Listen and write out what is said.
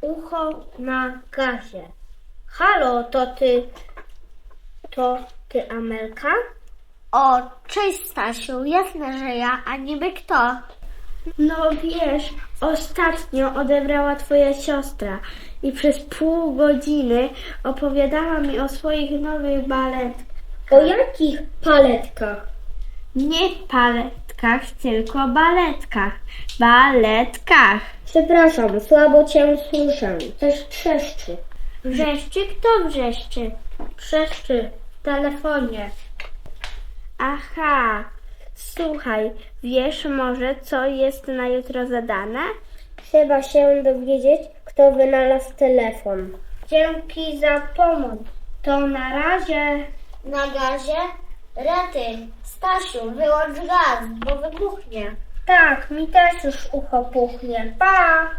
ucho na gazie. Halo, to ty, to ty Amelka? O, cześć Stasiu, jasne, że ja, a niby kto? No wiesz, ostatnio odebrała twoja siostra i przez pół godziny opowiadała mi o swoich nowych baletkach. O jakich paletkach? Nie paletkach, tylko baletkach. Baletkach. Przepraszam, słabo cię słyszę. Też trzeszczy. Wrzeszczy? Kto wrzeszczy? Trzeszczy w telefonie. Aha, słuchaj, wiesz może, co jest na jutro zadane? Trzeba się dowiedzieć, kto wynalazł telefon. Dzięki za pomoc. To na razie. Na gazie? Rety, Stasiu, wyłącz gaz, bo wybuchnie. Tak, mi też już ucho puchnie. Pa!